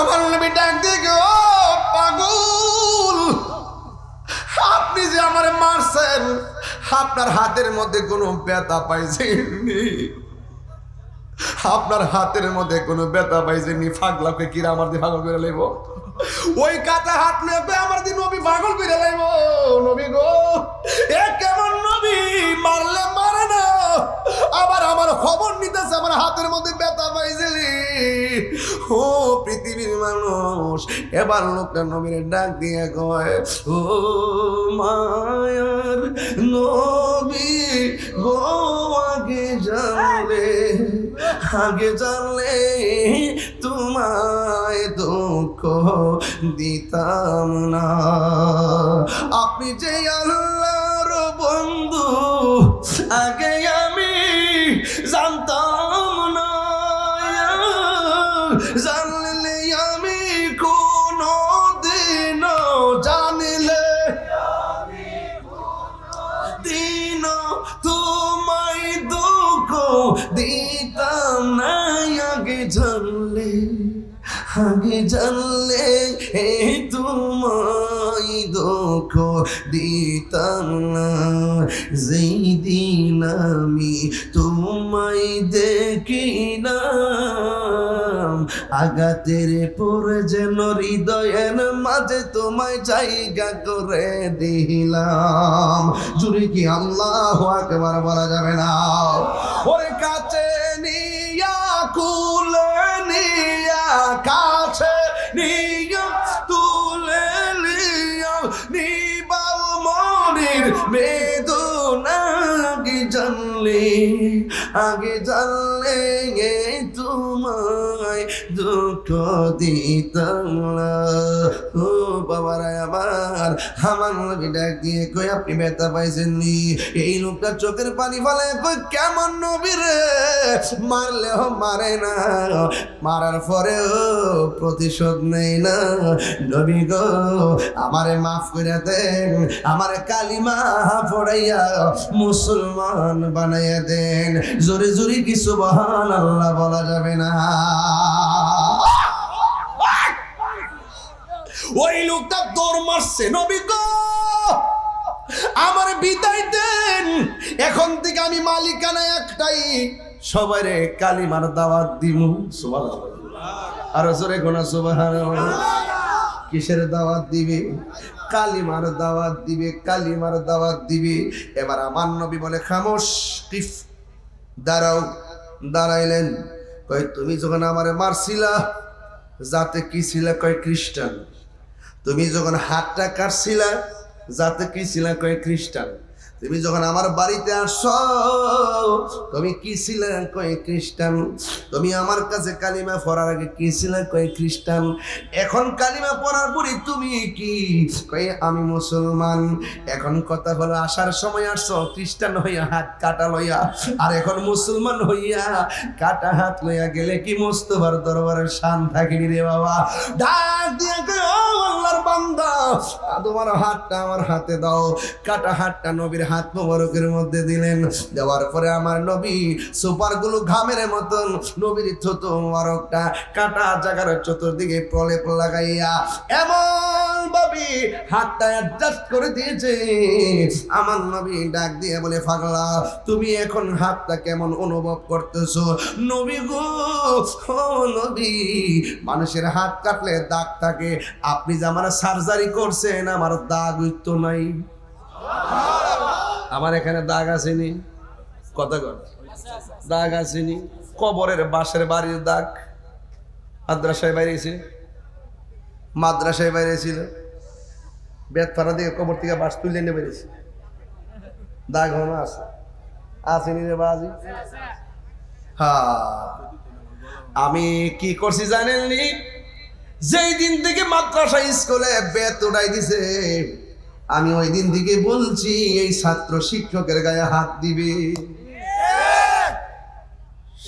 আমার নবী ডাক দিয়ে ও পাগল, আপনি যে আমার মারছেন, আপনার হাতের মধ্যে কোনো ব্যথা পাইছেননি। আপনার হাতের মধ্যে কোনো ব্যথা পাইছেননি ফাগলাকে কিরা আমার দিয়ে পাগল করে লাইব? ওই কাটা হাত নেবে আমার দিয়ে নবী পাগল করে লাইব? নবী গো, এ কেমন নবী? মারলে মারে না। আবার আমার খবর নিতেছে, আমার হাতের মধ্যে ব্যথা পাইছিলি। ও পৃথিবীর মানুষ, এবার লোকটা নবীর ডাক দিয়ে কয়, ও মায়ার নবী গো, আগে জানলে আগে জানলে তোমায় দুঃখ দিতাম না। আপনি যে আল্লাহর বন্ধু আগে জানলে, আগে জানলে এ তোমায় দুঃখ দিতাম না। যেই দিন আমি তোমায় দেখি না আগাতের পরে যেন হৃদয়ের মাঝে তোমায় জায়গা করে দিলাম। জুড়ে কি আল্লাহ একবার বলা যাবে না? ওরে কাছে কাছে নিয়ে তুলে নিয়া নিবাল বেদনা আগে জানলে আগে জানলে তোমায় দুঃখ দিতাম ও আমার আমার নবী ডাক দিয়ে কই আপনি ব্যথা পাইছেননি? এই লোকটা চোখের পানি ফেলে, কই কেমন নবী রে? মারলেও মারে না, মারার পরেও প্রতিশোধ নেই না। নবী গো, আমারে মাফ করে দেন, আমারে কালিমা পড়াইয়া মুসলমান বানাইয়া দেন। জোরে জোরে কিছু সুবহান আল্লাহ বলা যাবে না? ওই লোকটা দৌড় মারছে, নবী গো! আমার বিদায় দেন। এখন থেকে আমি মালিকানা একটাই, সবাইরে কালিমার দাওয়াত সুবহানাল্লাহ। আর জোরে গোনা সুবহানাল্লাহ? কিসের দাওয়াত দিবে? কালিমার দাওয়াত দিবে, কালিমার দাওয়াত দিবে। এবার আমার নবী বলে, খামোশ কিফ দাঁড়াও, দাঁড়াইলেন। কয়, তুমি যখন আমারে মারছিলা যাতে কি ছিলা? কয়, খ্রিস্টান। তুমি যখন হাতটা কাটছিলা যাতে কি ছিলা কয় খ্রিস্টান তুমি যখন আমার বাড়িতে আস তুমি কি ছিলে কয়ে খ্রিস্টান? তুমি আমার কাছে কালিমা পড়ার আগে কি ছিলে কয়ে খ্রিস্টান? এখন কালিমা পড়ার পরে তুমি কি? কয়ে আমি মুসলমান। এখন কথা হলো আসার সময় আসছো, খ্রিস্টান হইয়া হাত কাটা লইয়া, আর এখন মুসলমান হইয়া কাটা হাত লইয়া গেলে কি মোস্তফার দরবারের শান থাকিনি রে বাবা? ডাক দিয়ে আল্লাহর বান্দা, তোমার হাতটা আমার হাতে দাও। কাটা হাতটা নবীর হাত মোবারকের মধ্যে দিলেন। দেওয়ার পরে আমার নবী সুপারগুলো ঘামের মতন নবীর থতো মোবারকটা কাটা জায়গার চতুর্দিকে প্রলেপ লাগাইয়া এমন ভাবে হাতটা অ্যাডজাস্ট করে দিয়েছে। আমার নবী ডাক দিয়ে বলে ফাগলা তুমি এখন হাতটা কেমন অনুভব করতেছো? নবী গো নবী, মানুষের হাত কাটলে দাগ থাকে। আপনি যে আমার সার্জারি করছেন, আমার দাগ তো নাই। আমার এখানে দাগ আসেনি। কথা কর দাগ আসেনি। কবরের বাসের বাড়ির দাগ মাদ্রাসায় বাইরেছে। মাদ্রাসায় বাইরেছিল। বেতপাড়া দিয়ে কবর থেকে বাস তুলে নিয়ে বেরিয়েছে। দাগ হনো আছে। আসেনি রে বাজি হ্যাঁ। আমি কি করছি জানেননি? যেই দিন থেকে মাদ্রাসা স্কুলে বেত উড়াই দিছে আমি ওই দিন থেকে বলছি, এই ছাত্র শিক্ষকের গায়ে হাত দিবে।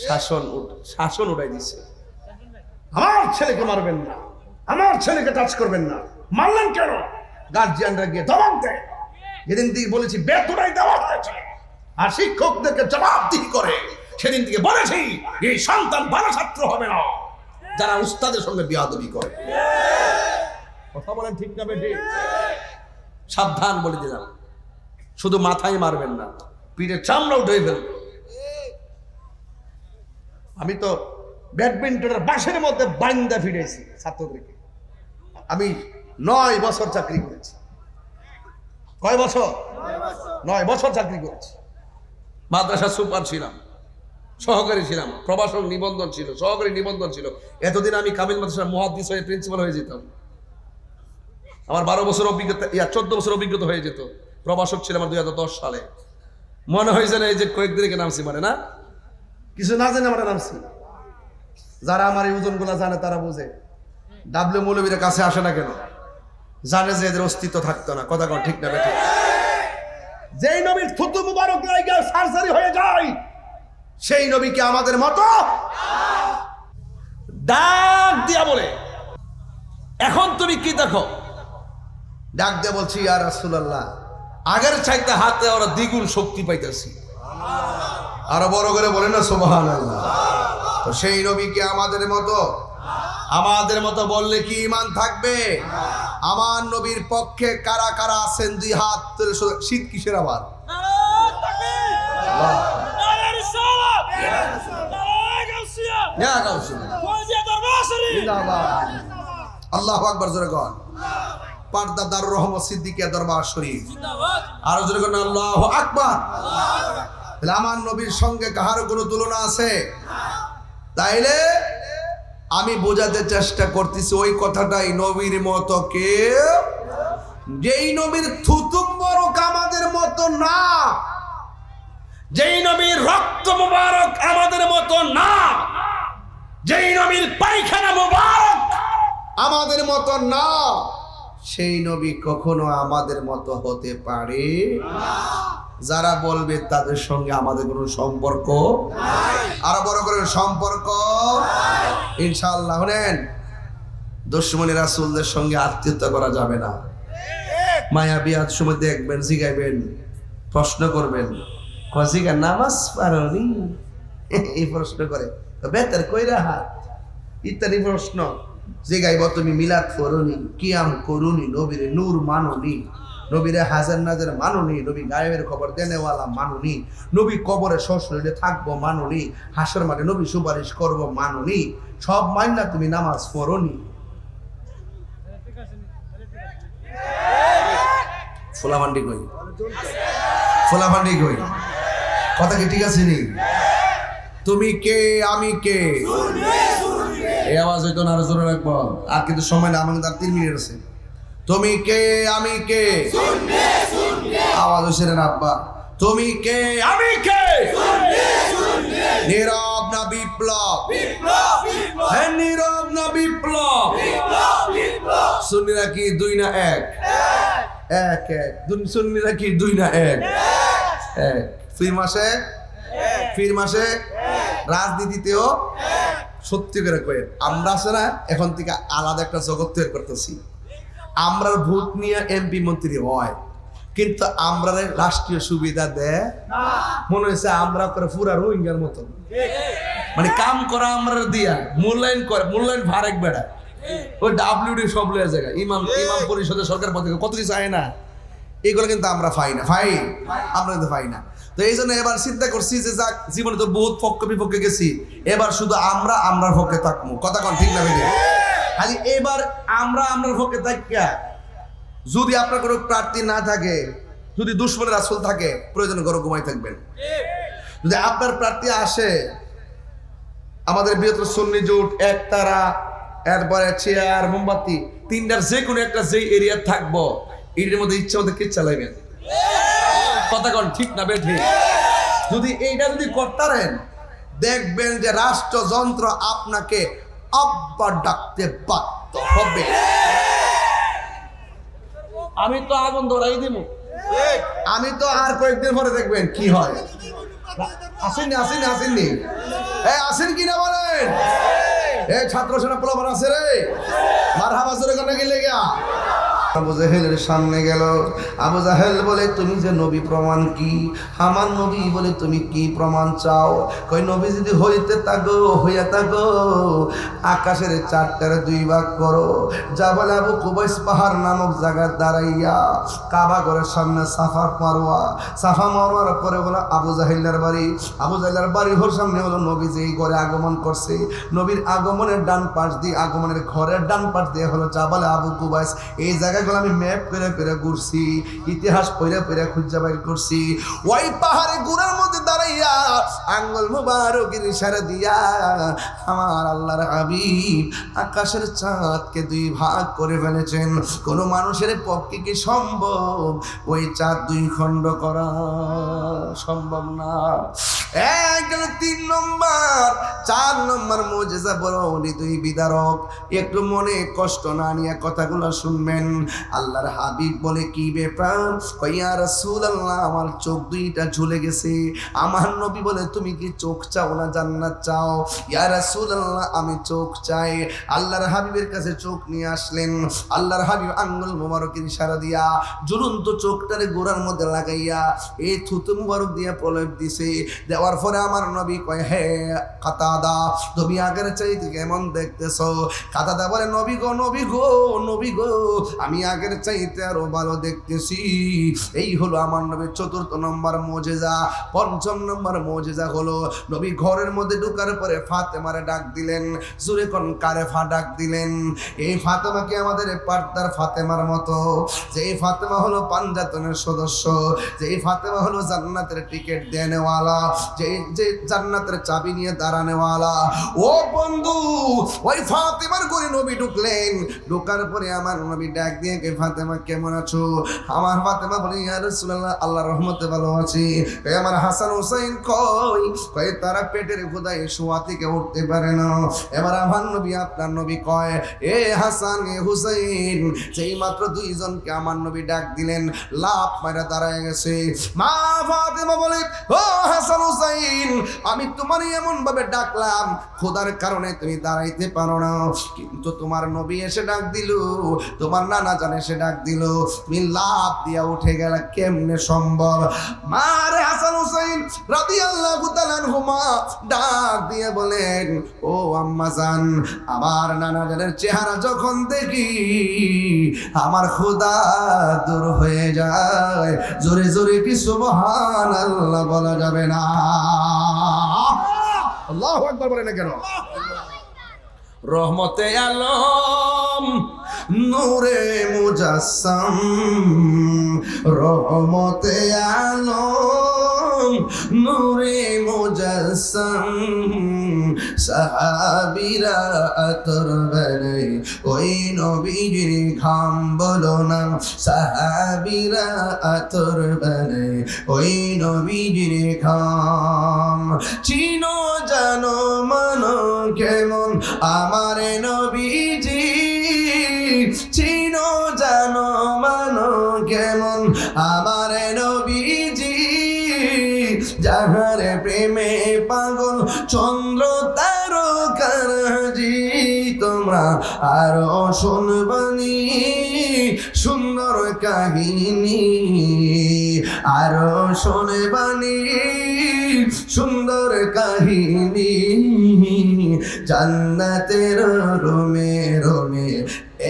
শাসন শাসন উঠাই দিছে। আমার ছেলেকে মারবেন না, আমার ছেলেকে টাচ করবেন না। মারলেন কেন? গার্জিয়ানরা গিয়ে জবাব দেয়। যেদিন থেকে বলেছি, বেত উড়াই দেওয়া হয়েছে। আর শিক্ষকদেরকে জবাবদিহি করে, সেদিন থেকে বলেছি, এই সন্তান ভালো ছাত্র হবে না। যারা উস্তাদের সঙ্গে বিয়াদবি করে। কথা বলেন ঠিক না বেঠিক? সাবধান বলে দিলাম। শুধু মাথায় মারবেন না পিঠে চামড়া উঠে ফেলবে আমি তো ব্যাডমিন্টনের বাসের মধ্যে বাইন্দা ফিরেছি ছাত্রদেরকে। আমি নয় বছর চাকরি করেছি। কয় বছর? নয় বছর। চাকরি করেছি। মাদ্রাসা সুপার ছিলাম সহকারী ছিলাম প্রবাসক নিবন্ধন ছিল সহকারী নিবন্ধন ছিল। এতদিন আমি কামিল মাদ্রাসার মহাদিস হয়ে প্রিন্সিপাল হয়ে যেতাম। আমার বারো বছর অভিজ্ঞতা ইয়া, চোদ্দ বছর অভিজ্ঞতা হয়ে যেত। প্রবাসক ছিলাম আমার দুই হাজার দশ সালে। মনে হয়েছে না এই যে কয়েকদিনকে নামছি মানে না? কিছু না জানে আমরা নামছি। যারা আমার এই ওজনগুলা জানে তারা বোঝে। ডাব্লিউ মৌলবীর কাছে আসে না কেন? জানে যে এদের অস্তিত্ব থাকতো না। কথা কন, ঠিক না বেঠে? যেই নবীর থুতু মুবারক লাইগা সার্জারি হয়ে যায়, সেই নবীকে আমাদের মতো? ডাক দিয়া বলে, এখন তুমি কি দেখো? ডাক দিয়ে বলছি আর রাসূলুল্লাহ আগের চাইতে হাতে ওরা দ্বিগুণ শক্তি পাইতেছি। আরও বড় করে বলে না সুবহান তো সেই নবীকে আমাদের মতো? আমাদের মতো বললে কি ইমান থাকবে? আমার নবীর পক্ষে কারা কারা আছেন দুই হাত তুলে শীত কিসের আবার? আল্লাহ আকবর জোরে কন। পার্দা দার রহমত সিদ্দিকিয়া দরবার শরীফ। আরও কন আল্লাহ আকবার। তাহলে আমার নবীর সঙ্গে কাহার কোনো তুলনা আছে? তাইলে আমি বোঝাতে চেষ্টা করতেছি ওই কথাটাই নবীর মতো কে যেই নবীর থুতুম বরক আমাদের মতো না যেই নবীর রক্ত মুবারক আমাদের মতো না যেই নবীর পায়খানা মুবারক আমাদের মতো না। সেই নবী কখনো আমাদের মতো হতে পারে? যারা বলবে তাদের সঙ্গে আমাদের কোনো সম্পর্ক আরও বড় করে সম্পর্ক ইনশাআল্লাহ শুনেন, দুশ্মনী রাসূলদের সঙ্গে আত্মীয়তা করা যাবে না। মায়া বিয়াদ সময় দেখবেন, জিগাইবেন, প্রশ্ন করবেন কজিকা নামাজ পারনি এই প্রশ্ন করে। বেতার কইরা হাত। ইত্যাদি প্রশ্ন। জিগাইব তুমি মিলাদ করুনি কিয়াম করুনি, নবীরে নূর মাননি, নবীরে হাজার নাজার মাননি, নবী গায়েবের খবর দেনেওয়ালা মাননি, নবী কবরে শ্বশুরে থাকব মাননি, হাসর মাঠে নবী সুপারিশ করব মাননি, সব মাইনা তুমি নামাজ পড়নি। ফোলামান্ডি কই? ফোলামান্ডি কই? কথা কি ঠিক আছে নি? তুমি কে, আমি কে? এই আওয়াজ হইতো না আরও জোরে রাখব আর কিন্তু সময় না আমার তার তিন মিনিট আছে। তুমি কে আমি কে? আওয়াজ হচ্ছে না আব্বা তুমি কে আমি কে? নীরব না বিপ্লব। হ্যাঁ নীরব না বিপ্লব। সুন্নিরা কি দুই না এক? এক। এক সুন্নিরা কি দুই না এক? এক। ফির মাসে ফির মাসে রাজনীতিতেও? সত্যি করে কয়ে আমরা না, এখন থেকে আলাদা একটা জগৎ তৈরি করতেছি। আমরা ভোট নিয়ে এমপি মন্ত্রী হয়, কিন্তু আমরা রাষ্ট্রীয় সুবিধা দেয় মনে হয়েছে আমরা করে পুরা রোহিঙ্গার মতো। মানে কাম করা আমরা দিয়া, মূল্যায়ন করে, মূল্যায়ন ভারেক বেড়া ওই ডাব্লিউডি সব লয়ে জায়গা ইমাম ইমাম পরিষদের সরকার কত কিছু আয় না। এগুলো কিন্তু আমরা পাই না। পাই? আমরা কিন্তু পাই না। তো এই জন্য এবার চিন্তা করছি যে যাক, জীবনে তো বহুত পক্ষ বিপক্ষে গেছি। এবার শুধু আমরা, আমরার পক্ষে থাকব। কথা কন, ঠিক না খালি এবার আমরা, আমরার পক্ষে থাকিয়া যদি আপনার কোনো প্রার্থী না থাকে, যদি দুশ্মনের আসল থাকে, প্রয়োজন ঘরে ঘুমাই থাকবেন। যদি আপনার প্রার্থী আসে, আমাদের বৃহত্তর সন্নি জোট একতারা এরপরে চেয়ার, মোমবাতি, তিনটার যে কোনো একটা যে এরিয়া থাকব। এটার মধ্যে ইচ্ছা মতো কে চালাইবেন কথা ঠিক না বে ঠিক যদি এইটা যদি করতারেন দেখবেন যে রাষ্ট্রযন্ত্র আপনাকে আব্বা ডাকতে বাধ্য হবে। আমি তো আগুন ধরাই দিব আমি তো আর কয়েকদিন পরে দেখবেন কি হয়। আসেননি আসেননি আসেননি এ, আসেন কি না বলেন? এ, ছাত্র সেনা পোলাপান আছে রে। মার হাবা জোরে কেন গেলে গিয়া। আবু জাহেলের সামনে গেল। আবু জাহেল বলে, তুমি যে নবী প্রমাণ কি? আমার নবী বলে, তুমি কি প্রমাণ চাও? কই, নবী যদি হইতে থাকো, হইয়া থাকো। আকাশের চারটার দুই ভাগ করো। যা বলে, আবু কুবাইস পাহাড় নামক জায়গায় দাঁড়াইয়া কাবা ঘরের সামনে সাফা মারোয়া। সাফা মারোয়ার পরে বলে, আবু জাহিল্লার বাড়ি। আবু জাহিল্লার বাড়ি ঘর সামনে হলো নবী যে ঘরে আগমন করছে। নবীর আগমনের ডান পাশ দিয়ে, আগমনের ঘরের ডান পাশ দিয়ে হলো যা বলে, আবু কুবাইস এই জায়গাগুলো আমি ম্যাপ করে করে ঘুরছি, ইতিহাস পড়ে পড়ে খুঁজা বাইর করছি। ওই পাহাড়ে গুড়ার মধ্যে দাঁড়াইয়া আঙ্গুল মুবারকের ইশারা দিয়া আমার আল্লাহর হাবিব আকাশের চাঁদকে দুই ভাগ করে ফেলেছেন। কোন মানুষের পক্ষে কি সম্ভব? ওই চাঁদ দুই খণ্ড করা সম্ভব না। এক, তিন নম্বর, চার নম্বর মোজেজা বড় উনি দুই বিদারক। একটু মনে কষ্ট না নিয়ে কথাগুলো শুনবেন। আল্লাহর হাবিব বলে, কি ব্যাপার? কইয়া রাসূল আল্লাহ আমার চোখ দুইটা ঝুলে গেছে। আমার নবী বলে, তুমি কি চোখ চাও না জান্নাত চাও? ইয়া রাসূল আল্লাহ আমি চোখ চাই। আল্লাহর হাবিবের কাছে চোখ নিয়ে আসলেন। আল্লাহর হাবিব আঙ্গুল মোবারকের ইশারা দিয়া ঝুলন্ত চোখটারে গোড়ার মধ্যে লাগাইয়া এই থুতু মুবারক দিয়া প্রলেপ দিছে। দেওয়ার পরে আমার নবী কয়, হে কাতাদা, তুমি আগের চাইতে কেমন দেখতেছ? কাতাদা বলে, নবী গো নবী গো নবী গো, আমি আগের চাইতে আরও ভালো দেখতেছি। এই হলো আমার নবীর চতুর্থ নম্বর মোজেজা। পঞ্চম নম্বর মোজেজা হলো নবী ঘরের মধ্যে ঢুকার পরে ফাতেমারে ডাক দিলেন, জুরে কোন কারে ফা ডাক দিলেন? এই ফাতেমাকে আমাদের পার্দার ফাতেমার মতো? যে ফাতেমা হলো পাঞ্জাতনের সদস্য, যে এই ফাতেমা হলো জান্নাতের টিকিট দেনেওয়ালা যে যে জান্নাতের চাবি নিয়ে দাঁড়ানেওয়ালা। ও বন্ধু, ওই ফাতেমার করে নবী ঢুকলেন। ঢোকার পরে আমার নবী ডাক ফাতেমা কেমন আছো? আমার ফাতেমা বলে, ইয়া রাসূলুল্লাহ, আল্লাহর রহমতে ভালো আছি। আমার হাসান হোসেন কই? কই তারা পেটের উঠতে পারে না। এবার আমার নবী, আপনার নবী কয়, এ হাসান, এ হুসাইন, যেই মাত্র দুইজনকে আমার নবী ডাক দিলেন লাভ দাঁড়ায় গেছে। মা ফাতেমা বলে, ও হাসান হুসাইন, আমি তোমার এমন ভাবে ডাকলাম খোদার কারণে তুমি দাঁড়াইতে পারো না। কিন্তু তোমার নবী এসে ডাক দিল, তোমার নানা জানে এসে ডাক দিল তুমি লাভ দিয়া উঠে গেলে কেমনে সম্ভব? মারে হাসান হুসাইন রাদিয়াল্লাহু তাআলা হুমা ডাক দিয়ে বলেন ও আম্মা জান আমার নানা জানের চেহারা যখন দেখি আমার খোদা দূর হয়ে যায়। জোরে জোরে কি সুবহানাল্লাহ বলা যাবে না? আল্লাহু আকবার বলে না কেন? রহমতে আলম নূরে মুজাসসাম, রহমতে আলম। নূরে মুজাসসাম, সাহাবীরা আতর বেড়ে ওই নবীর ঘাম বলো না। সাহাবীরা আতর বেড়ে ওই নবীর ঘাম। চিনো জানো মানো কেমন? আমার নবীজি কেমন আমার নবীজি, যাহার প্রেমে পাগল, চন্দ্র তারকারাজি, তোমরা আর শুনবানি, সুন্দর কাহিনী, আরও শুনবানি, সুন্দর কাহিনী, জান্নাতের রোমে রোমে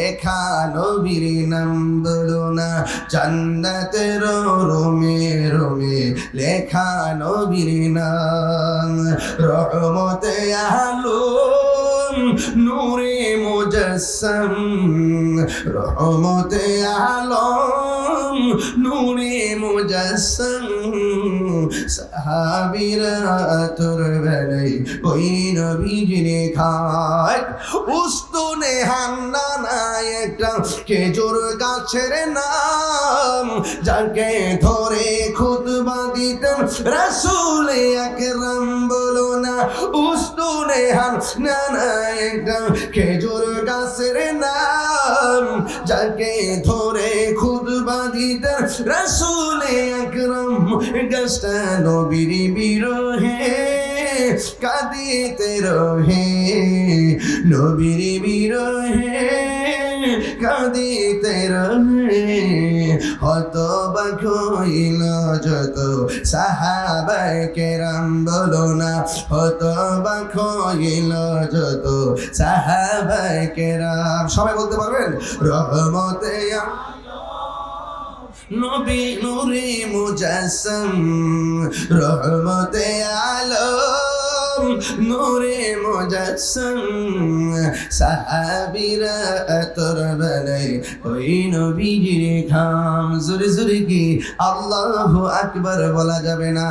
এখা নবীর নাম। বলো না, জান্নাতের রোমে রোমে লেখা নবীর নাম। রহমতে আলম, নূরে মুজাসসাম রহমতে আলম, নূরে মুজাসসাম সাহাবীরা তোর বেলাই ওই নবীজিনে খায় উস্তুনে হান্না নাই একটা খেজুর গাছের নাম যাকে ধরে খুতবা দিতেন রাসূল আকরাম বলো না। উস্তুনে হান্না নাই একটা খেজুর গাছের নাম যাকে ধরে খুতবা দিতেন রাসূল আকরাম গাছটা নবীর বিরহে কাঁদিতে রহে নবীর বিরহে কাঁদিতে রহে হত বাখইল যত সাহাবাই কেরাম বলো না হত বাখইল যত সাহাবাই কেরাম সবাই বলতে পারবেন রহমতে নবী নুরে মুজাসম, রহমতে আলম। নুরে মুজাসম, সাহাবিরা তোর বেলায় ওই নবীর খাম জোরে জোরে কি? আল্লাহ আকবার বলা যাবে না।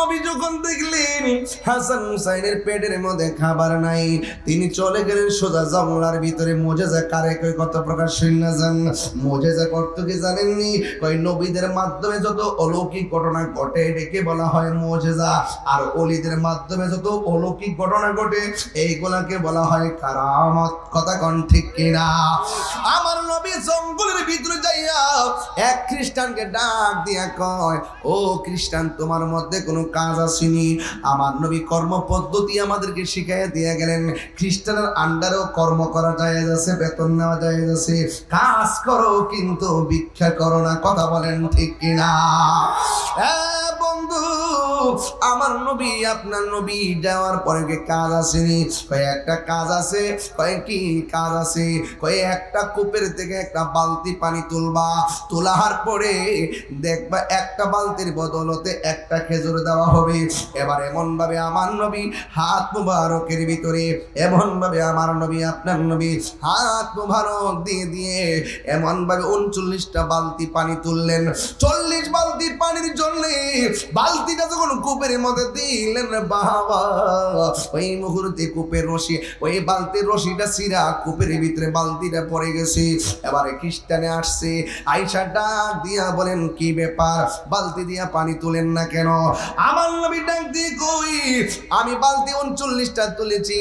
নবী যখন দেখলেন, হাসান হুসাইনের পেটের মধ্যে খাবার নাই, তিনি চলে গেলেন সোজা জঙ্গলার ভিতরে। মোজেজা কারে কই কত প্রকার শূন্য যান মোজেজা করত কি জানেননি? কই নবীদের মাধ্যমে যত অলৌকিক ঘটনা ঘটে, এটাকে বলা হয় মোজেজা। আর অলিদের মাধ্যমে যত অলৌকিক ঘটনা ঘটে, এইগুলাকে বলা হয় কারামত। কথা কন ঠিক কিনা? আমার নবী জঙ্গলের ভিতরে যাইয়া এক খ্রিস্টানকে ডাক দিয়া কয়, ও খ্রিস্টান, তোমার মধ্যে কোনো কাজ আসেনি। আমার নবী কর্ম পদ্ধতি আমাদেরকে শিখাইয়া দিয়ে গেলেন। খ্রিস্টানের আন্ডারেও কর্ম করা যায় আছে, বেতন নেওয়া যায় আছে। কাজ করো, কিন্তু ভিক্ষা করো না, কথা বলেন ঠিক কিনা? বন্ধু আমার নবী, আপনার নবী যাওয়ার পরে কি কাজ আসেনি কয় একটা কাজ আছে, কয় কি কাজ আছে? কয় একটা কূপের থেকে একটা বালতি পানি তুলবা, তোলার পরে দেখবা একটা বালতির বদলতে একটা খেজুর দেওয়া হবে। এবার এমন ভাবে আমার নবী হাত মুবারকের ভিতরে এমন ভাবে আমার নবী, আপনার নবী হাত মুবারক দিয়ে দিয়ে এমন ভাবে উনচল্লিশটা বালতি পানি তুললেন। চল্লিশ বালতি পানির জন্য বালতিটা যখন কূপের মধ্যে দিলেন বাবা, ওই মুহূর্তে কূপের রশি, ওই বালতির রশিটা সিরা কূপের ভিতরে বালতিটা পড়ে গেছে। এবারে খ্রিস্টানে আসছে আইসা ডাক দিয়া বলেন, কি ব্যাপার? বালতি দিয়া পানি তুলেন না কেন? আমার নবী ডাক দিয়ে কই, আমি বালতি উনচল্লিশটা তুলেছি।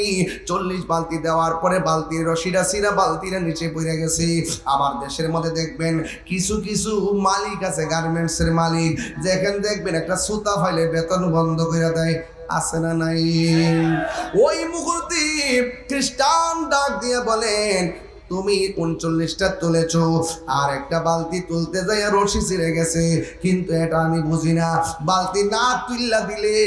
চল্লিশ বালতি দেওয়ার পরে বালতির রশিটা সিরা বালতিটা নিচে পড়ে গেছে। আমার দেশের মধ্যে দেখবেন, কিছু কিছু মালিক আছে গার্মেন্টসের মালিক। যেখানে দেখবেন একটা সুতা ফাইলে বেতন বন্ধ করে দেয়, আছে না নাই? ওই মুহূর্তে খ্রিস্টান ডাক দিয়ে বলেন, তুমি উনচল্লিশটা তুলেছ, আর একটা বালতি তুলতে যাই রশি ছিঁড়ে গেছে, কিন্তু এটা আমি বুঝি না। বালতি না তুললা দিলে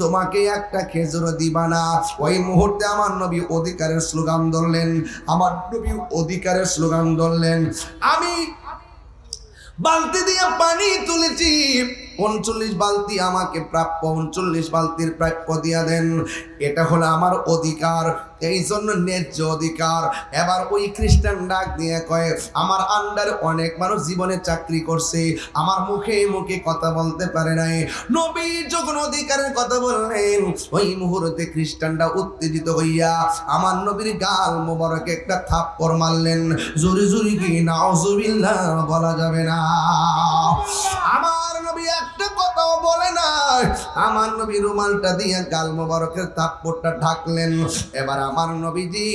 তোমাকে একটা খেজুরও দিবা না। ওই মুহূর্তে আমার নবী অধিকারের স্লোগান ধরলেন, আমার নবী অধিকারের স্লোগান ধরলেন, আমি বালতি দিয়ে পানি তুলেছি উনচল্লিশ বালতি আমাকে প্রাপ্য, উনচল্লিশ বালতির প্রাপ্য দিয়া দেন। এটা হলো আমার অধিকার, এই জন্য ন্যায্য অধিকার। এবার ওই খ্রিস্টান ডাক দিয়ে কয়ে, আমার আন্ডার অনেক মানুষ জীবনে চাকরি করছে, আমার মুখে মুখে কথা বলতে পারে নাই। নবী যখন অধিকারের কথা বললেন, ওই মুহূর্তে খ্রিস্টানরা উত্তেজিত হইয়া আমার নবীর গাল মোবারকে একটা থাপ্পড় মারলেন। জোরে জোরে কি নাউজুবিল্লাহ, বলা যাবে না। আমার নবী একটা কথাও বলে না আমার নবী রুমালটা দিয়ে গাল মোবারকের থাপ্পড়টা ঢাকলেন। এবার আমার নবীজি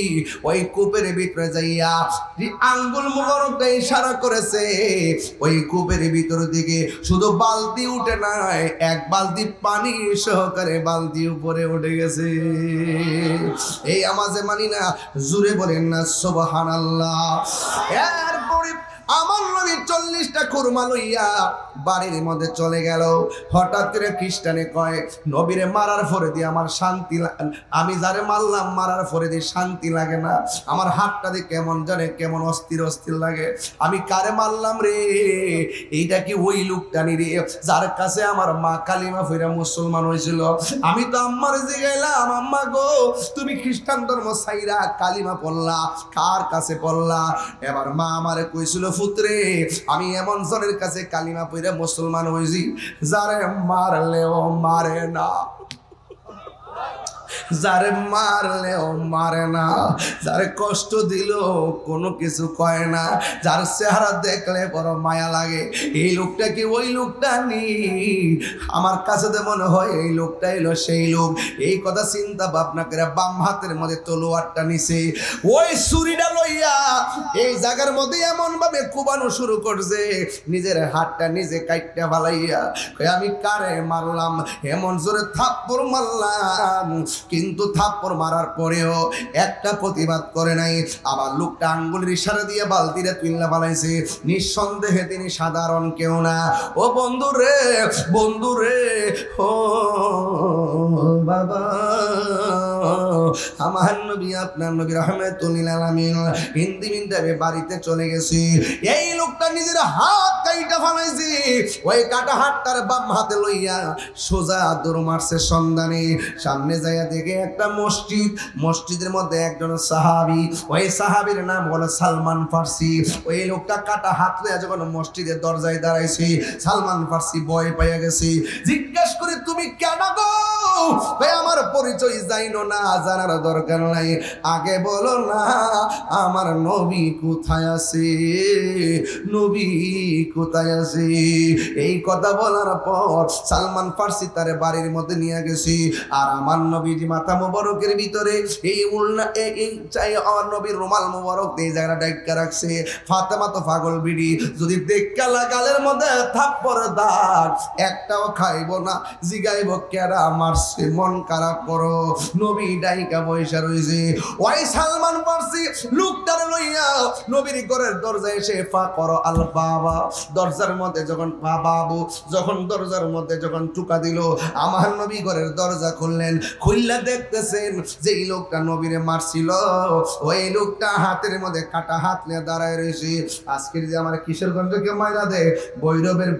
ওই কূপের ভিতরে যাইয়া যে আঙ্গুল মোবারকটা ইশারা করেছে, ওই কূপের ভিতর দিকে শুধু বালতি উঠে নাই, এক বালতি পানি সহকারে বালতি উপরে উঠে গেছে। এই আমাজে মানি না জুড়ে বলেন না সোবাহান আল্লাহ এরপরে আমার নবী চল্লিশটা কুরমা লইয়া বাড়ির মধ্যে চলে গেল। হঠাৎ করে খ্রিস্টানে কয়, নবীরে মারার পরে দিয়ে আমার শান্তি আমি যারে মারলাম, মারার পরে দিয়ে শান্তি লাগে না। আমার হাতটা দিয়ে কেমন জানে, কেমন অস্থির অস্থির লাগে। আমি কারে মারলাম রে? এইটা কি ওই লোকটানি রে? যার কাছে আমার মা কালিমা ফিরা মুসলমান হয়েছিল। আমি তো আম্মার জিগাইলাম আম্মা গো, তুমি খ্রিস্টান ধর্ম সাইরা কালিমা পড়লা, কার কাছে পড়লা? এবার মা আমারে কইছিল পুত্রে আমি এমন জনের কাছে কালিমা পইরা মুসলমান হইছি যারে মারলেও মারে না। যারে মারলেও মারে না, যারে কষ্ট দিল কোনো কিছু কয় না, যার চেহারা দেখলে বড় মায়া লাগে, এই লোকটা কি ওই লোকটা নি? আমার কাছে তো মনে হয় এই লোকটা এলো সেই লোক। এই কথা চিন্তা ভাবনা করে বাম হাতের মধ্যে তলোয়ারটা নিছে। ওই ছুরিটা লইয়া এই জায়গার মধ্যে এমন ভাবে কুবানো শুরু করছে। নিজের হাতটা নিজে কাইটটা ফালাইয়া আমি কারে মারলাম? এমন জোরে থাপ্পড় মারলাম? কিন্তু থাপ্পড় মারার পরেও একটা প্রতিবাদ করে নাই। আবার লোকটা আঙ্গুলের ইশারা দিয়ে বালতিরে তুইলা বানাইছে নিঃসন্দেহে তিনি সাধারণ কেউ না। ও বন্ধু রে বন্ধু রে, ও বাবা। আমার নবী, আপনার নবী রহমতুল্লিল আলামিন হিন্দি আমি বাড়িতে চলে গেছি। এই লোকটা নিজের হাত কাইটা ফালাইছে। ওই কাটা হাতটার বাম হাতে লইয়া সোজা দৌড় মারছে সন্ধানে। সামনে যাইয়া দেখে একটা মসজিদ। মসজিদের মধ্যে একজন সাহাবি, ওই সাহাবির নাম হলো সালমান ফার্সি। ওই লোকটা কাটা হাত লইয়া যখন মসজিদের দরজায় দাঁড়াইছে, সালমান ফার্সি ভয় পাইয়া গেছে। জিজ্ঞেস করে, তুমি কেন গো? ভাই, আমার পরিচয় যাইনো না, জানার দরকার নাই। আগে বলো না, আমার নবী কোথায় আছে? নবী কোথায় আছে? এই কথা বলার পর সালমান ফার্সি তার বাড়ির মধ্যে নিয়ে গেছি। আর আমার মাথা মোবারকের ভিতরে এই উল্না, এই- চাই আমার নবীর রুমাল মোবারক এই জায়গাটা রাখছে। ফাতেমা তো পাগল বিড়ি। যদি লাগালের মধ্যে থাপ্পড় দাগ, একটাও খাইব না, জিগাইব কেরা, মারছে, মন খারাপ করো। নবী পয়সা রয়েছে ওই সালমান লোকটারে লইয়া নবীর ঘরের দরজায় এসে ফা আল বাবা। দরজার মধ্যে যখন পা বাবু, যখন দরজার মধ্যে যখন টুকা দিল, আমার নবী ঘরের দরজা খুললেন। খুললা দেখতেছেন যে এই লোকটা নবীরে মারছিল। ওই লোকটা হাতের মধ্যে কাটা হাত নিয়ে দাঁড়ায় রয়েছে আজকের যে আমার কিশোরগঞ্জকে মাইরা দে বৈরবের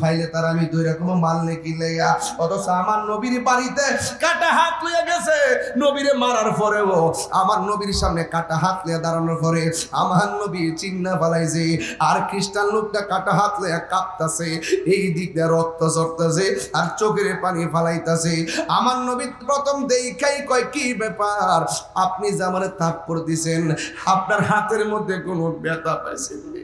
ফাইলে তার আমি দুই রকম মাল নেকি লেগা অথচ আমার নবীর বাড়িতে কাটা হাত লইয়া গেছে। নবীরে মারার পরেও আমার নবীর সামনে কাটা হাত লইয়া দাঁড়ানোর পরে আমার নবী চিন্না ফালাইছে আর খ্রিস্টান লোকটা কাটা হাত লইয়া কাঁপতাছে, এই দিক দিয়ে রক্ত ঝরতেছে আর চোখের পানি ফালাইতাছে আমার নবী প্রথম দেখাই কয়, কি ব্যাপার আপনি যে আমার তাপ করে দিছেন, আপনার হাতের মধ্যে কোনো ব্যথা পাইছেন নি?